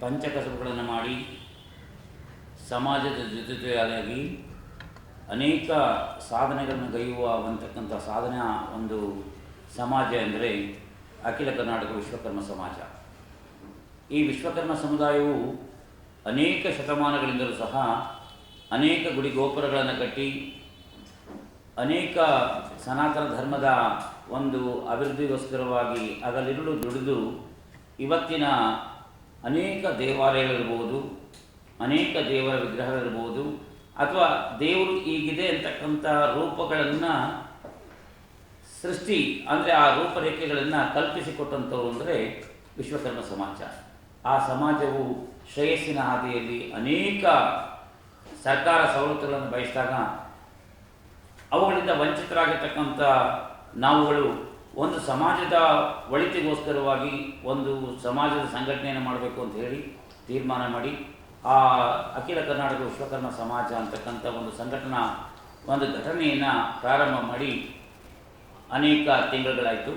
ಪಂಚಕಸಬುಗಳನ್ನು ಮಾಡಿ ಸಮಾಜದ ಜೊತೆಯಾಗಿ ಅನೇಕ ಸಾಧನೆಗಳನ್ನು ಗೈಯುವ ಸಾಧನಾ ಒಂದು ಸಮಾಜ ಎಂದರೆ ಅಖಿಲ ಕರ್ನಾಟಕ ವಿಶ್ವಕರ್ಮ ಸಮಾಜ. ಈ ವಿಶ್ವಕರ್ಮ ಸಮುದಾಯವು ಅನೇಕ ಶತಮಾನಗಳಿಂದಲೂ ಸಹ ಅನೇಕ ಗುಡಿ ಗೋಪುರಗಳನ್ನು ಕಟ್ಟಿ ಅನೇಕ ಸನಾತನ ಧರ್ಮದ ಒಂದು ಅಭಿವೃದ್ಧಿಗೋಸ್ಕರವಾಗಿ ಹಗಲಿರುಳು ದುಡಿದು ಇವತ್ತಿನ ಅನೇಕ ದೇವಾಲಯಗಳಿರ್ಬೋದು, ಅನೇಕ ದೇವರ ವಿಗ್ರಹಗಳಿರ್ಬೋದು, ಅಥವಾ ದೇವರು ಈಗಿದೆ ಅಂತಕ್ಕಂಥ ರೂಪಗಳನ್ನು ಸೃಷ್ಟಿ, ಅಂದರೆ ಆ ರೂಪರೇಖೆಗಳನ್ನು ಕಲ್ಪಿಸಿಕೊಟ್ಟಂಥವ್ರು ಅಂದರೆ ವಿಶ್ವಕರ್ಮ ಸಮಾಜ. ಆ ಸಮಾಜವು ಶ್ರೇಯಸ್ಸಿನ ಹಾದಿಯಲ್ಲಿ ಅನೇಕ ಸರ್ಕಾರ ಸವಲತ್ತುಗಳನ್ನು ಬಯಸಿದಾಗ, ಅವುಗಳಿಂದ ವಂಚಿತರಾಗಿರ್ತಕ್ಕಂಥ ನಾವುಗಳು ಒಂದು ಸಮಾಜದ ಒಳಿತಿಗೋಸ್ಕರವಾಗಿ ಒಂದು ಸಮಾಜದ ಸಂಘಟನೆಯನ್ನು ಮಾಡಬೇಕು ಅಂತ ಹೇಳಿ ತೀರ್ಮಾನ ಮಾಡಿ, ಆ ಅಖಿಲ ಕರ್ನಾಟಕ ವಿಶ್ವಕರ್ಮ ಸಮಾಜ ಅಂತಕ್ಕಂಥ ಒಂದು ಸಂಘಟನಾ, ಒಂದು ಘಟನೆಯನ್ನು ಪ್ರಾರಂಭ ಮಾಡಿ ಅನೇಕ ತಿಂಗಳುಗಳಾಯಿತು.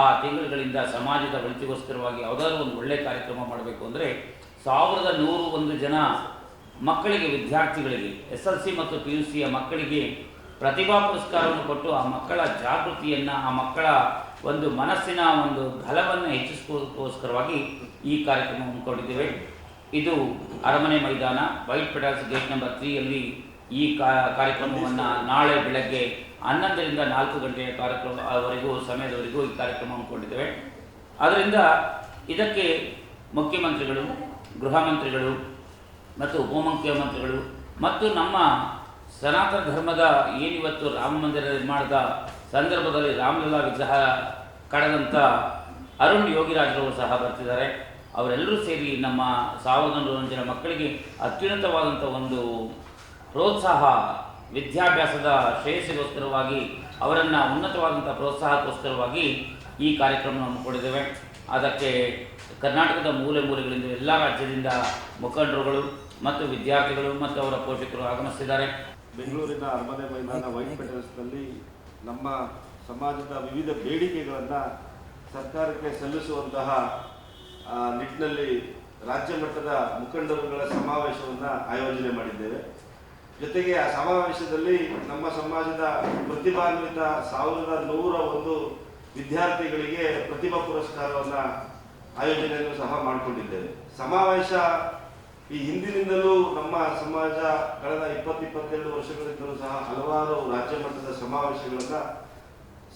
ಆ ತಿಂಗಳುಗಳಿಂದ ಸಮಾಜದ ಒಳಿತಿಗೋಸ್ಕರವಾಗಿ ಯಾವುದಾದ್ರೂ ಒಂದು ಒಳ್ಳೆಯ ಕಾರ್ಯಕ್ರಮ ಮಾಡಬೇಕು ಅಂದರೆ ಸಾವಿರದ ನೂರು ಒಂದು ಜನ ಮಕ್ಕಳಿಗೆ, ವಿದ್ಯಾರ್ಥಿಗಳಿಗೆ, ಎಸ್ ಎಲ್ ಸಿ ಮತ್ತು ಪಿ ಯು ಸಿಯ ಮಕ್ಕಳಿಗೆ ಪ್ರತಿಭಾ ಪುರಸ್ಕಾರವನ್ನು ಕೊಟ್ಟು ಆ ಮಕ್ಕಳ ಜಾಗೃತಿಯನ್ನು, ಆ ಮಕ್ಕಳ ಒಂದು ಮನಸ್ಸಿನ ಒಂದು ಬಲವನ್ನು ಹೆಚ್ಚಿಸೋದಕ್ಕೋಸ್ಕರವಾಗಿ ಈ ಕಾರ್ಯಕ್ರಮ ಹಮ್ಮಿಕೊಂಡಿದ್ದೇವೆ ಇದು ಅರಮನೆ ಮೈದಾನ, ವೈಟ್ ಪೆಟಾಸ್ ಗೇಟ್ ನಂಬರ್ ತ್ರೀಯಲ್ಲಿ ಈ ಕಾರ್ಯಕ್ರಮವನ್ನು ನಾಳೆ ಬೆಳಗ್ಗೆ ಹನ್ನೊಂದರಿಂದ ನಾಲ್ಕು ಗಂಟೆಯ ಕಾರ್ಯಕ್ರಮವರೆಗೂ ಸಮಯದವರೆಗೂ ಈ ಕಾರ್ಯಕ್ರಮ ಹಮ್ಮಿಕೊಂಡಿದ್ದೇವೆ ಆದ್ದರಿಂದ ಇದಕ್ಕೆ ಮುಖ್ಯಮಂತ್ರಿಗಳು, ಗೃಹ ಮಂತ್ರಿಗಳು ಮತ್ತು ಉಪಮುಖ್ಯಮಂತ್ರಿಗಳು ಮತ್ತು ನಮ್ಮ ಸನಾತನ ಧರ್ಮದ ಏನಿವತ್ತು ರಾಮ ಮಂದಿರ ನಿರ್ಮಾಣದ ಸಂದರ್ಭದಲ್ಲಿ ರಾಮಲಲ್ಲಾ ವಿಗ್ರಹ ಕಡದಂಥ ಅರುಣ್ ಯೋಗಿರಾಜ್ರವರು ಸಹ ಬರ್ತಿದ್ದಾರೆ. ಅವರೆಲ್ಲರೂ ಸೇರಿ ನಮ್ಮ ಸಾವಿರದ ಮಕ್ಕಳಿಗೆ ಅತ್ಯುನ್ನತವಾದಂಥ ಒಂದು ಪ್ರೋತ್ಸಾಹ, ವಿದ್ಯಾಭ್ಯಾಸದ ಶ್ರೇಯಸ್ಸಿಗೋಸ್ಕರವಾಗಿ, ಅವರನ್ನು ಉನ್ನತವಾದಂಥ ಪ್ರೋತ್ಸಾಹಕ್ಕೋಸ್ಕರವಾಗಿ ಈ ಕಾರ್ಯಕ್ರಮವನ್ನು ಕೊಡಿದ್ದೇವೆ. ಅದಕ್ಕೆ ಕರ್ನಾಟಕದ ಮೂಲೆ ಮೂಲೆಗಳಿಂದ ಎಲ್ಲ ರಾಜ್ಯದಿಂದ ಮುಖಂಡರುಗಳು ಮತ್ತು ವಿದ್ಯಾರ್ಥಿಗಳು ಮತ್ತು ಅವರ ಪೋಷಕರು ಆಗಮಿಸಿದ್ದಾರೆ. ಬೆಂಗಳೂರಿನ ಅರಮನೆ ಮೈದಾನ ವೈಟ್ ಪೆಟಲ್ಸ್ನಲ್ಲಿ ನಮ್ಮ ಸಮಾಜದ ವಿವಿಧ ಬೇಡಿಕೆಗಳನ್ನು ಸರ್ಕಾರಕ್ಕೆ ಸಲ್ಲಿಸುವಂತಹ ನಿಟ್ಟಿನಲ್ಲಿ ರಾಜ್ಯ ಮಟ್ಟದ ಮುಖಂಡರುಗಳ ಸಮಾವೇಶವನ್ನು ಆಯೋಜನೆ ಮಾಡಿದ್ದೇವೆ. ಜೊತೆಗೆ ಆ ಸಮಾವೇಶದಲ್ಲಿ ನಮ್ಮ ಸಮಾಜದ ಪ್ರತಿಭಾನ್ವಿತ ಸಾವಿರದ ನೂರ ಒಂದು ವಿದ್ಯಾರ್ಥಿಗಳಿಗೆ ಪ್ರತಿಭಾ ಪುರಸ್ಕಾರವನ್ನು ಆಯೋಜನೆಯನ್ನು ಸಹ ಮಾಡಿಕೊಂಡಿದ್ದೇವೆ. ಸಮಾವೇಶ ಈ ಹಿಂದಿನಿಂದಲೂ ನಮ್ಮ ಸಮಾಜ ಕಳೆದ ಇಪ್ಪತ್ತು ಇಪ್ಪತ್ತೆರಡು ವರ್ಷಗಳಿಂದಲೂ ಸಹ ಹಲವಾರು ರಾಜ್ಯ ಮಟ್ಟದ ಸಮಾವೇಶಗಳನ್ನ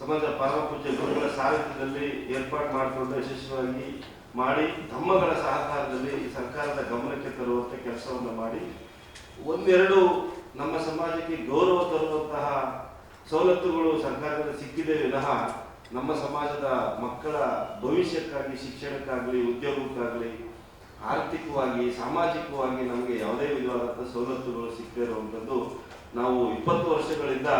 ಸಮಾಜ ಪರಮ ಗುರುಗಳ ಸಾಹಿತ್ಯದಲ್ಲಿ ಏರ್ಪಾಡು ಮಾಡಿಕೊಂಡು ಯಶಸ್ವಿಯಾಗಿ ಮಾಡಿ ಧಮ್ಮಗಳ ಸಹಕಾರದಲ್ಲಿ ಸರ್ಕಾರದ ಗಮನಕ್ಕೆ ತರುವಂತೆ ಕೆಲಸವನ್ನು ಮಾಡಿ ಒಂದೆರಡು ನಮ್ಮ ಸಮಾಜಕ್ಕೆ ಗೌರವ ತರುವಂತಹ ಸವಲತ್ತುಗಳು ಸರ್ಕಾರದಿಂದ ಸಿಕ್ಕಿದೆ ವಿನಃ ನಮ್ಮ ಸಮಾಜದ ಮಕ್ಕಳ ಭವಿಷ್ಯಕ್ಕಾಗಿ ಶಿಕ್ಷಣಕ್ಕಾಗಲಿ, ಉದ್ಯೋಗಕ್ಕಾಗಲಿ ಆರ್ಥಿಕವಾಗಿ, ಸಾಮಾಜಿಕವಾಗಿ ನಮಗೆ ಯಾವುದೇ ವಿಧವಾದಂಥ ಸವಲತ್ತುಗಳು ಸಿಗದೇ ಇರುವಂಥದ್ದು ನಾವು ಇಪ್ಪತ್ತು ವರ್ಷಗಳಿಂದ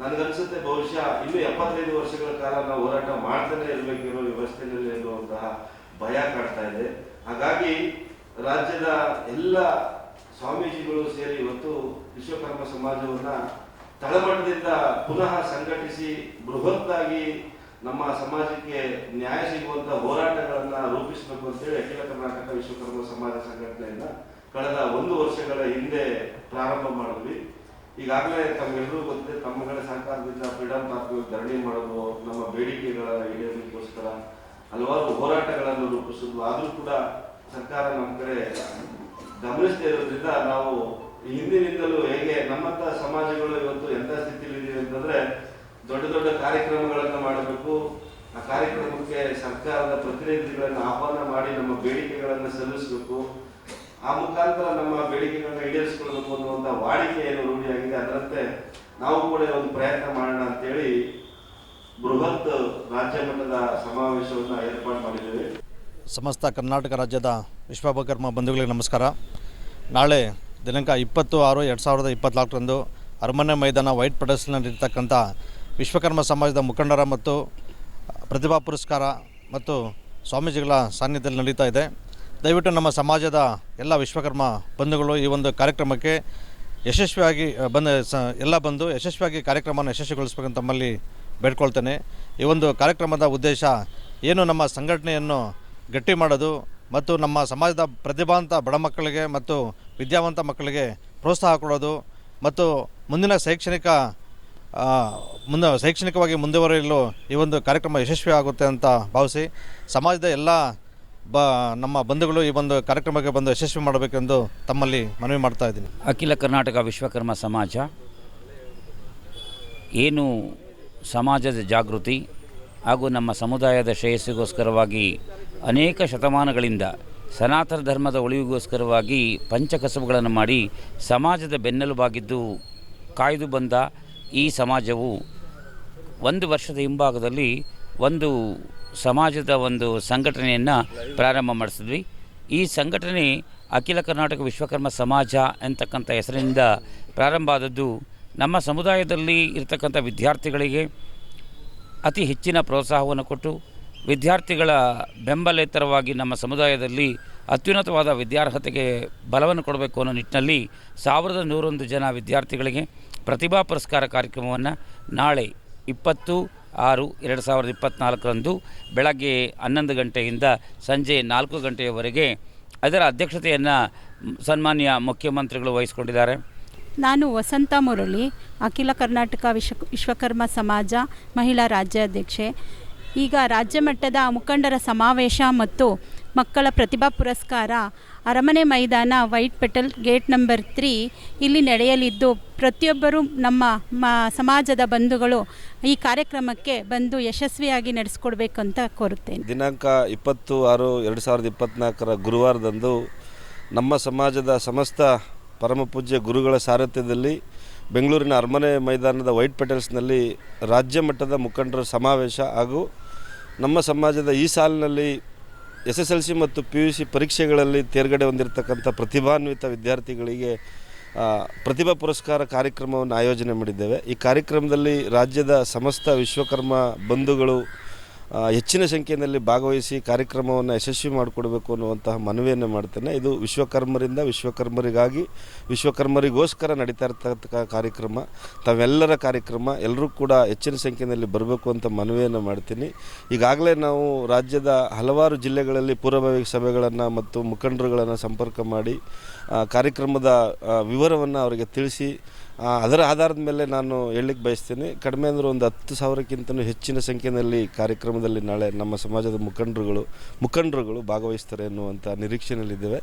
ನನಗನ್ಸುತ್ತೆ ಬಹುಶಃ ಇನ್ನು ಎಪ್ಪತ್ತೈದು ವರ್ಷಗಳ ಕಾಲ ನಾವು ಹೋರಾಟ ಮಾಡ್ತಾನೆ ಇರಬೇಕಿರೋ ವ್ಯವಸ್ಥೆಯಲ್ಲಿ ಎನ್ನುವಂತಹ ಭಯ ಕಾಡ್ತಾ ಇದೆ. ಹಾಗಾಗಿ ರಾಜ್ಯದ ಎಲ್ಲ ಸ್ವಾಮೀಜಿಗಳು ಸೇರಿ ಇವತ್ತು ವಿಶ್ವಕರ್ಮ ಸಮಾಜವನ್ನ ತಳಮಟ್ಟದಿಂದ ಪುನಃ ಸಂಘಟಿಸಿ ಬೃಹತ್ತಾಗಿ ನಮ್ಮ ಸಮಾಜಕ್ಕೆ ನ್ಯಾಯ ಸಿಗುವಂತ ಹೋರಾಟಗಳನ್ನ ರೂಪಿಸಬೇಕು ಅಂತೇಳಿ ಅಖಿಲ ಕರ್ನಾಟಕ ವಿಶ್ವಕರ್ಮ ಸಮಾಜ ಸಂಘಟನೆಯಿಂದ ಕಳೆದ ಒಂದು ವರ್ಷಗಳ ಹಿಂದೆ ಪ್ರಾರಂಭ ಮಾಡಿದ್ವಿ. ಈಗಾಗಲೇ ತಮ್ಗೆಲ್ಲರೂ ಗೊತ್ತಿದೆ ತಮ್ಮಗಳ ಸಹಕಾರದಿಂದ ಫ್ರೀಡಂ ಪಾರ್ಕ್ ಧರಣಿ ಮಾಡೋದು, ನಮ್ಮ ಬೇಡಿಕೆಗಳ ಈಡೇರಿಕೆಗೋಸ್ಕರ ಹಲವಾರು ಹೋರಾಟಗಳನ್ನು ರೂಪಿಸಿದ್ವು. ಆದರೂ ಕೂಡ ಸರ್ಕಾರ ನಮ್ಮ ಕಡೆ ಗಮನಿಸದೇ ಇರೋದ್ರಿಂದ ನಾವು ಹಿಂದಿನಿಂದಲೂ ಹೇಗೆ ನಮ್ಮಂತ ಸಮಾಜಗಳು ಇವತ್ತು ಎಂತ ಸ್ಥಿತಿಯಲ್ಲಿ ಅಂತಂದ್ರೆ ದೊಡ್ಡ ದೊಡ್ಡ ಕಾರ್ಯಕ್ರಮಗಳನ್ನು ಮಾಡಬೇಕು. ಆ ಕಾರ್ಯಕ್ರಮಕ್ಕೆ ಸರ್ಕಾರದ ಪ್ರತಿನಿಧಿಗಳನ್ನು ಆಹ್ವಾನ ಮಾಡಿ ನಮ್ಮ ಬೇಡಿಕೆಗಳನ್ನು ಸಲ್ಲಿಸಬೇಕು. ಆ ಮುಖಾಂತರ ನಮ್ಮ ಬೇಡಿಕೆಗಳನ್ನ ಈಡೇರಿಸಿಕೊಳ್ಳಬೇಕು ಅನ್ನುವಂಥ ವಾಡಿಕೆ ಏನು ರೂಢಿಯಾಗಿದೆ ಅದರಂತೆ ನಾವು ಕೂಡ ಒಂದು ಪ್ರಯತ್ನ ಮಾಡೋಣ ಅಂತೇಳಿ ಬೃಹತ್ ರಾಜ್ಯ ಮಟ್ಟದ ಸಮಾವೇಶವನ್ನು ಏರ್ಪಾಡು ಮಾಡಿದ್ದೇವೆ. ಸಮಸ್ತ ಕರ್ನಾಟಕ ರಾಜ್ಯದ ವಿಶ್ವಾಭಕರ್ಮ ಬಂಧುಗಳಿಗೆ ನಮಸ್ಕಾರ. ನಾಳೆ ದಿನಾಂಕ ಇಪ್ಪತ್ತು ಆರು ಎರಡು ಸಾವಿರದ ಇಪ್ಪತ್ನಾಲ್ಕರಂದು ಅರಮನೆ ಮೈದಾನ ವೈಟ್ ಪೆಡಸ್ನಲ್ಲಿರ್ತಕ್ಕಂಥ ವಿಶ್ವಕರ್ಮ ಸಮಾಜದ ಮುಖಂಡರ ಮತ್ತು ಪ್ರತಿಭಾ ಪುರಸ್ಕಾರ ಮತ್ತು ಸ್ವಾಮೀಜಿಗಳ ಸಾನ್ನಿಧ್ಯದಲ್ಲಿ ನಡೀತಾ ಇದೆ. ದಯವಿಟ್ಟು ನಮ್ಮ ಸಮಾಜದ ಎಲ್ಲ ವಿಶ್ವಕರ್ಮ ಬಂಧುಗಳು ಈ ಒಂದು ಕಾರ್ಯಕ್ರಮಕ್ಕೆ ಯಶಸ್ವಿಯಾಗಿ ಬಂದ ಎಲ್ಲ ಬಂದು ಯಶಸ್ವಿಯಾಗಿ ಕಾರ್ಯಕ್ರಮವನ್ನು ಯಶಸ್ವಿಗೊಳಿಸ್ಬೇಕಂತ ತಮ್ಮಲ್ಲಿ ಬೇಡ್ಕೊಳ್ತೇನೆ. ಈ ಒಂದು ಕಾರ್ಯಕ್ರಮದ ಉದ್ದೇಶ ಏನು, ನಮ್ಮ ಸಂಘಟನೆಯನ್ನು ಗಟ್ಟಿ ಮಾಡೋದು ಮತ್ತು ನಮ್ಮ ಸಮಾಜದ ಪ್ರತಿಭಾವಂತ ಬಡ ಮಕ್ಕಳಿಗೆ ಮತ್ತು ವಿದ್ಯಾವಂತ ಮಕ್ಕಳಿಗೆ ಪ್ರೋತ್ಸಾಹ ಕೊಡೋದು ಮತ್ತು ಮುಂದಿನ ಶೈಕ್ಷಣಿಕ ಮುಂದೆ ಶೈಕ್ಷಣಿಕವಾಗಿ ಮುಂದುವರಿಯಲು ಈ ಒಂದು ಕಾರ್ಯಕ್ರಮ ಯಶಸ್ವಿ ಆಗುತ್ತೆ ಅಂತ ಭಾವಿಸಿ ಸಮಾಜದ ಎಲ್ಲ ಬ, ನಮ್ಮ ಬಂಧುಗಳು ಈ ಒಂದು ಕಾರ್ಯಕ್ರಮಕ್ಕೆ ಬಂದು ಯಶಸ್ವಿ ಮಾಡಬೇಕೆಂದು ತಮ್ಮಲ್ಲಿ ಮನವಿ ಮಾಡ್ತಾ ಇದ್ದೀನಿ. ಅಖಿಲ ಕರ್ನಾಟಕ ವಿಶ್ವಕರ್ಮ ಸಮಾಜ, ಏನು ಸಮಾಜದ ಜಾಗೃತಿ ಹಾಗೂ ನಮ್ಮ ಸಮುದಾಯದ ಶ್ರೇಯಸ್ಸಿಗೋಸ್ಕರವಾಗಿ ಅನೇಕ ಶತಮಾನಗಳಿಂದ ಸನಾತನ ಧರ್ಮದ ಉಳಿವಿಗೋಸ್ಕರವಾಗಿ ಪಂಚಕಸಬುಗಳನ್ನು ಮಾಡಿ ಸಮಾಜದ ಬೆನ್ನೆಲುಬಾಗಿದ್ದು ಕಾಯ್ದು ಬಂದ ಈ ಸಮಾಜವು ಒಂದು ವರ್ಷದ ಹಿಂಭಾಗದಲ್ಲಿ ಒಂದು ಸಮಾಜದ ಒಂದು ಸಂಘಟನೆಯನ್ನು ಪ್ರಾರಂಭ ಮಾಡಿಸಿದ್ವಿ. ಈ ಸಂಘಟನೆ ಅಖಿಲ ಕರ್ನಾಟಕ ವಿಶ್ವಕರ್ಮ ಸಮಾಜ ಅಂತಕ್ಕಂಥ ಹೆಸರಿನಿಂದ ಪ್ರಾರಂಭ ಆದದ್ದು ನಮ್ಮ ಸಮುದಾಯದಲ್ಲಿ ಇರತಕ್ಕಂಥ ವಿದ್ಯಾರ್ಥಿಗಳಿಗೆ ಅತಿ ಹೆಚ್ಚಿನ ಪ್ರೋತ್ಸಾಹವನ್ನು ಕೊಟ್ಟು ವಿದ್ಯಾರ್ಥಿಗಳ ಬೆಂಬಲೇತರವಾಗಿ ನಮ್ಮ ಸಮುದಾಯದಲ್ಲಿ ಅತ್ಯುನ್ನತವಾದ ವಿದ್ಯಾರ್ಹತೆಗೆ ಬಲವನ್ನು ಕೊಡಬೇಕು ಅನ್ನೋ ನಿಟ್ಟಿನಲ್ಲಿ ಸಾವಿರದ ನೂರೊಂದು ಜನ ವಿದ್ಯಾರ್ಥಿಗಳಿಗೆ ಪ್ರತಿಭಾ ಪುರಸ್ಕಾರ ಕಾರ್ಯಕ್ರಮವನ್ನು ನಾಳೆ ಇಪ್ಪತ್ತು ಆರು ಎರಡು ಸಾವಿರದ ಇಪ್ಪತ್ತ್ನಾಲ್ಕರಂದು ಬೆಳಗ್ಗೆ ಹನ್ನೊಂದು ಗಂಟೆಯಿಂದ ಸಂಜೆ ನಾಲ್ಕು ಗಂಟೆಯವರೆಗೆ ಅದರ ಅಧ್ಯಕ್ಷತೆಯನ್ನು ಸನ್ಮಾನ್ಯ ಮುಖ್ಯಮಂತ್ರಿಗಳು ವಹಿಸಿಕೊಂಡಿದ್ದಾರೆ. ನಾನು ವಸಂತ ಮುರಳಿ, ಅಖಿಲ ಕರ್ನಾಟಕ ವಿಶ್ವ ವಿಶ್ವಕರ್ಮ ಸಮಾಜ ಮಹಿಳಾ ರಾಜ್ಯಾಧ್ಯಕ್ಷೆ. ಈಗ ರಾಜ್ಯ ಮಟ್ಟದ ಮುಖಂಡರ ಸಮಾವೇಶ ಮತ್ತು ಮಕ್ಕಳ ಪ್ರತಿಭಾ ಪುರಸ್ಕಾರ. ಅರಮನೆ ಮೈದಾನ white petal gate number three ಇಲ್ಲಿ ನಡೆಯಲಿದ್ದು, ಪ್ರತಿಯೊಬ್ಬರು ನಮ್ಮ ಮ, ಸಮಾಜದ ಬಂಧುಗಳು ಈ ಕಾರ್ಯಕ್ರಮಕ್ಕೆ ಬಂದು ಯಶಸ್ವಿಯಾಗಿ ನಡೆಸ್ಕೊಡ್ಬೇಕು ಅಂತ ಕೋರುತ್ತೇನೆ. ದಿನಾಂಕ ಇಪ್ಪತ್ತು ಆರು ಎರಡು ಸಾವಿರದ ಇಪ್ಪತ್ತ್ನಾಲ್ಕರ ಗುರುವಾರದಂದು ನಮ್ಮ ಸಮಾಜದ ಸಮಸ್ತ ಪರಮಪೂಜ್ಯ ಗುರುಗಳ ಸಾರಥ್ಯದಲ್ಲಿ ಬೆಂಗಳೂರಿನ ಅರಮನೆ ಮೈದಾನದ ವೈಟ್ ಪೆಟಲ್ಸ್ನಲ್ಲಿ ರಾಜ್ಯ ಮಟ್ಟದ ಮುಖಂಡರ ಸಮಾವೇಶ ಹಾಗೂ ನಮ್ಮ ಸಮಾಜದ ಈ ಸಾಲಿನಲ್ಲಿ ಎಸ್ ಎಸ್ ಎಲ್ ಸಿ ಮತ್ತು ಪಿ ಯು ಸಿ ಪರೀಕ್ಷೆಗಳಲ್ಲಿ ತೇರ್ಗಡೆ ಹೊಂದಿರತಕ್ಕಂಥ ಪ್ರತಿಭಾನ್ವಿತ ವಿದ್ಯಾರ್ಥಿಗಳಿಗೆ ಪ್ರತಿಭಾ ಪುರಸ್ಕಾರ ಕಾರ್ಯಕ್ರಮವನ್ನು ಆಯೋಜನೆ ಮಾಡಿದ್ದೇವೆ. ಈ ಕಾರ್ಯಕ್ರಮದಲ್ಲಿ ರಾಜ್ಯದ ಸಮಸ್ತ ವಿಶ್ವಕರ್ಮ ಬಂಧುಗಳು ಹೆಚ್ಚಿನ ಸಂಖ್ಯೆಯಲ್ಲಿ ಭಾಗವಹಿಸಿ ಕಾರ್ಯಕ್ರಮವನ್ನು ಯಶಸ್ವಿ ಮಾಡಿಕೊಡ್ಬೇಕು ಅನ್ನುವಂತಹ ಮನವಿಯನ್ನು ಮಾಡ್ತೇನೆ. ಇದು ವಿಶ್ವಕರ್ಮರಿಂದ ವಿಶ್ವಕರ್ಮರಿಗಾಗಿ, ವಿಶ್ವಕರ್ಮರಿಗೋಸ್ಕರ ನಡೀತಾ ಇರ್ತಕ್ಕಂಥ ಕಾರ್ಯಕ್ರಮ. ತಾವೆಲ್ಲರ ಕಾರ್ಯಕ್ರಮ ಎಲ್ಲರೂ ಕೂಡ ಹೆಚ್ಚಿನ ಸಂಖ್ಯೆಯಲ್ಲಿ ಬರಬೇಕು ಅಂತ ಮನವಿಯನ್ನು ಮಾಡ್ತೀನಿ. ಈಗಾಗಲೇ ನಾವು ರಾಜ್ಯದ ಹಲವಾರು ಜಿಲ್ಲೆಗಳಲ್ಲಿ ಪೂರ್ವಭಾವಿ ಸಭೆಗಳನ್ನು ಮತ್ತು ಮುಖಂಡರುಗಳನ್ನು ಸಂಪರ್ಕ ಮಾಡಿ ಕಾರ್ಯಕ್ರಮದ ವಿವರವನ್ನು ಅವರಿಗೆ ತಿಳಿಸಿ ಅದರ ಆಧಾರದ ಮೇಲೆ ನಾನು ಹೇಳಲಿಕ್ಕೆ ಬಯಸ್ತೀನಿ. ಕಡಿಮೆ ಅಂದರೆ ಒಂದು ಹತ್ತು ಸಾವಿರಕ್ಕಿಂತಲೂ ಹೆಚ್ಚಿನ ಸಂಖ್ಯೆಯಲ್ಲಿ ಕಾರ್ಯಕ್ರಮದಲ್ಲಿ ನಾಳೆ ನಮ್ಮ ಸಮಾಜದ ಮುಖಂಡರುಗಳು ಮುಖಂಡರುಗಳು ಭಾಗವಹಿಸ್ತಾರೆ ಎನ್ನುವಂಥ ನಿರೀಕ್ಷೆಯಲ್ಲಿದ್ದೇವೆ.